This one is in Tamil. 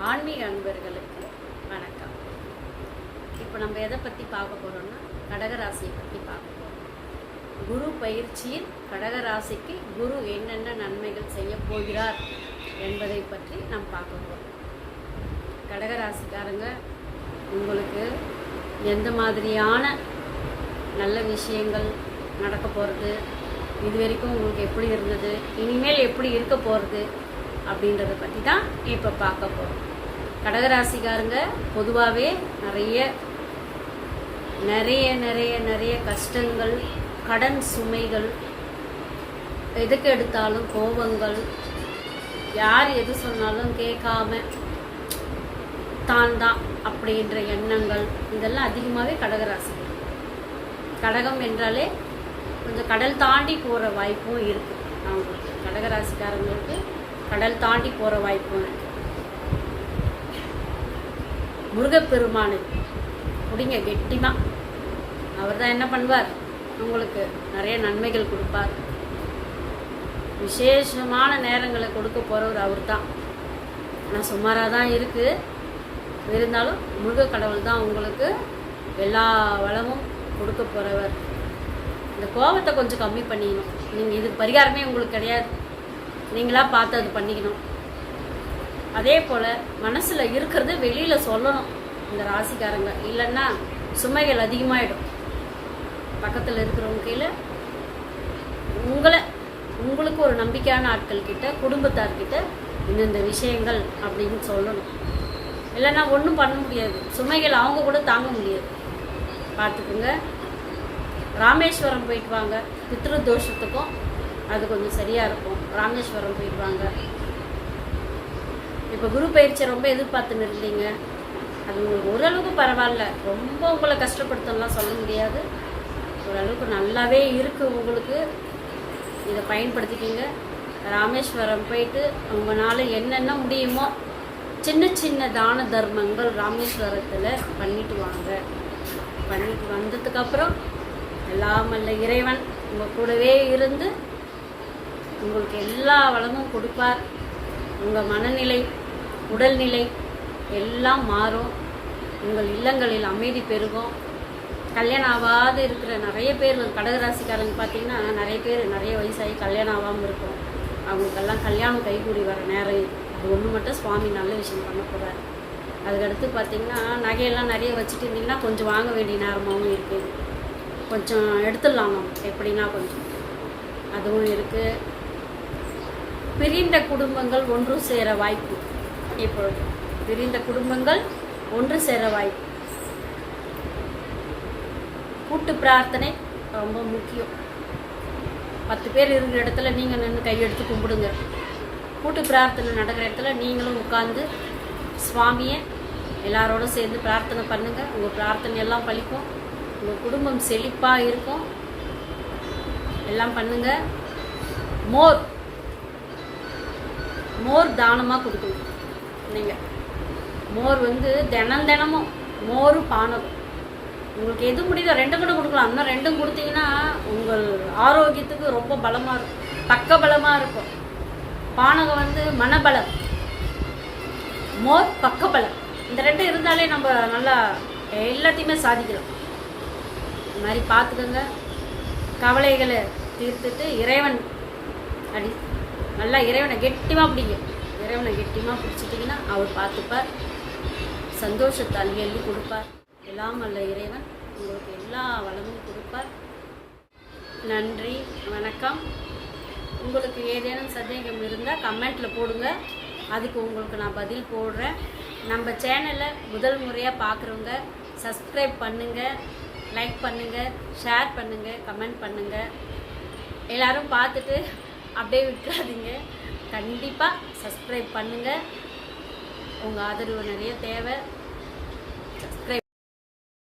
ஆன்மீக அன்பர்களுக்கு வணக்கம். இப்போ நம்ம எதை பற்றி பார்க்க போகிறோம்னா கடகராசியை பற்றி பார்க்க போகிறோம் குரு பயிற்சியில் கடகராசிக்கு குரு என்னென்ன நன்மைகள் செய்ய போகிறார் என்பதை பற்றி நாம் பார்க்க போகிறோம் கடகராசிக்காரங்க உங்களுக்கு எந்த மாதிரியான நல்ல விஷயங்கள் நடக்க போகிறது இது வரைக்கும் உங்களுக்கு எப்படி இருந்தது இனிமேல் எப்படி இருக்க போகிறது அப்படின்றத பற்றி தான் இப்போ பார்க்க போகிறோம் கடகராசிக்காரங்க பொதுவாகவே நிறைய நிறைய நிறைய நிறைய கஷ்டங்கள் கடன் சுமைகள் எதுக்கு எடுத்தாலும் கோபங்கள் யார் எது சொன்னாலும் கேட்காம தான் தான் அப்படின்ற எண்ணங்கள் இதெல்லாம் அதிகமாகவே கடகராசி. கடகம் என்றாலே கொஞ்சம் கடல் தாண்டி போகிற வாய்ப்பும் இருக்குது அவங்களுக்கு கடகராசிக்காரங்களுக்கு கடல் தாண்டி போகிற வாய்ப்பும் இருக்குது முருகப்பெருமானு. குடிங்க கெட்டிமா. அவர் தான் என்ன பண்ணுவார்? உங்களுக்கு நிறைய நன்மைகள் கொடுப்பார். விசேஷமான நேரங்களை கொடுக்க போகிறவர் அவர் தான் ஆனால் சுமாராக தான் இருக்குது இருந்தாலும் முருக கடவுள் தான் உங்களுக்கு எல்லா வளமும் கொடுக்க போகிறவர் இந்த கோபத்தை கொஞ்சம் கம்மி பண்ணிக்கணும். நீங்கள் இதுக்கு பரிகாரமே உங்களுக்கு கிடையாது. நீங்களாக பார்த்து அது பண்ணிக்கணும். அதே போல் மனசில் இருக்கிறது வெளியில் சொல்லணும் இந்த ராசிக்காரங்க. இல்லைன்னா சுமைகள் அதிகமாகிடும் பக்கத்தில் இருக்கிறவங்க கீழே உங்களை உங்களுக்கு ஒரு நம்பிக்கையான ஆட்கள் கிட்ட குடும்பத்தார்கிட்ட இந்தந்த விஷயங்கள் அப்படின்னு சொல்லணும். இல்லைன்னா ஒன்றும் பண்ண முடியாது. சுமைகள் அவங்க கூட தாங்க முடியாது. பார்த்துக்குங்க ராமேஸ்வரம் போயிட்டு வாங்க. பித்ரு தோஷத்துக்கும் அது கொஞ்சம் சரியாக இருக்கும். ராமேஸ்வரம் போயிட்டு வாங்க. இப்போ குரு பயிற்சியை ரொம்ப எதிர்பார்த்துன்னு இருந்தீங்க அது உங்களுக்கு ஓரளவுக்கு பரவாயில்ல. ரொம்ப உங்களை கஷ்டப்படுத்தலாம் சொல்ல முடியாது. ஓரளவுக்கு நல்லாவே இருக்குது உங்களுக்கு. இதை பயன்படுத்திக்கிங்க. ராமேஸ்வரம் போயிட்டு உங்களால் என்னென்ன முடியுமோ சின்ன சின்ன தான தர்மங்கள் ராமேஸ்வரத்தில் பண்ணிட்டு வாங்க. பண்ணிட்டு வந்ததுக்கப்புறம் எல்லாம் அல்ல இறைவன் உங்கள் கூடவே இருந்து உங்களுக்கு எல்லா வளமும் கொடுப்பார். உங்கள் மனநிலை உடல்நிலை எல்லாம் மாறும். உங்கள் இல்லங்களில் அமைதி பெருகும். கல்யாணம் ஆகாத இருக்கிற நிறைய பேர் கடகராசிக்காரங்க பார்த்தீங்கன்னா நிறைய பேர் நிறைய வயசாகி கல்யாணம் ஆகாமல் இருக்கும். அவங்களுக்கெல்லாம் கல்யாணம் கைகூடி வர நேரம். அது ஒன்று மட்டும் சுவாமி நல்ல விஷயம் பண்ண போகிறார் அதுக்கடுத்து பார்த்தீங்கன்னா நகையெல்லாம் நிறைய வச்சுட்டு இருந்தீங்கன்னா கொஞ்சம் வாங்க வேண்டிய நேரமாகவும் இருக்குது கொஞ்சம் எடுத்துடலாம் எப்படின்னா கொஞ்சம். அதுவும் இருக்குது பிரிந்த குடும்பங்கள் ஒன்றும் சேர வாய்ப்பு இப்பொழுது பிரிந்த குடும்பங்கள் ஒன்று சேர வாய்ப்பு கூட்டு பிரார்த்தனை ரொம்ப முக்கியம். பத்து பேர் இருக்கிற இடத்துல நீங்கள் நின்று கையெடுத்து கும்பிடுங்க. கூட்டு பிரார்த்தனை நடக்கிற இடத்துல நீங்களும் உட்காந்து சுவாமியை எல்லாரோட சேர்ந்து பிரார்த்தனை பண்ணுங்கள் உங்கள் பிரார்த்தனை எல்லாம் பலிக்கும் உங்கள் குடும்பம் செழிப்பாக இருக்கும். எல்லாம் பண்ணுங்க. மோர். மோர் தானமாக கொடுக்கணும். நீங்கள் மோர் வந்து தினம் தினமும் மோரும் பானகம். உங்களுக்கு எது முடியுதோ ரெண்டும் கூட கொடுக்கலாம். இன்னும் ரெண்டும் கொடுத்தீங்கன்னா உங்கள் ஆரோக்கியத்துக்கு ரொம்ப பலமாக இருக்கும். பக்க பலமாக இருக்கும். பானகம் வந்து மனபலம். மோர் பக்க பலம் இந்த ரெண்டும் இருந்தாலே நம்ம நல்லா எல்லாத்தையுமே சாதிக்கலாம் இந்த மாதிரி பார்த்துக்கோங்க. கவலைகளை தீர்த்துட்டு இறைவன் அடி. நல்லா இறைவனை கெட்டிமாக பிடிங்க. இறைவனை கெட்டியமாக பிடிச்சிட்டிங்கன்னா அவர் பார்த்துப்பார். சந்தோஷத்தை அள்ளி அள்ளி கொடுப்பார். எல்லாம் அல்ல இறைவன் உங்களுக்கு எல்லா வளமும் கொடுப்பார். நன்றி வணக்கம். உங்களுக்கு ஏதேனும் சந்தேகம் இருந்தால் கமெண்ட்டில் போடுங்க. அதுக்கு உங்களுக்கு நான் பதில் போடுறேன். நம்ம சேனலை முதல் முறையாக பார்க்குறவங்க சப்ஸ்கிரைப் பண்ணுங்கள் லைக் பண்ணுங்கள் ஷேர் பண்ணுங்கள் கமெண்ட் பண்ணுங்கள் எல்லாரும் பார்த்துட்டு அப்படியே விட்டுறாதீங்க. கண்டிப்பாக சப்ஸ்கிரைப் பண்ணுங்கள் உங்கள் ஆதரவு நிறைய தேவை. சப்ஸ்கிரைப்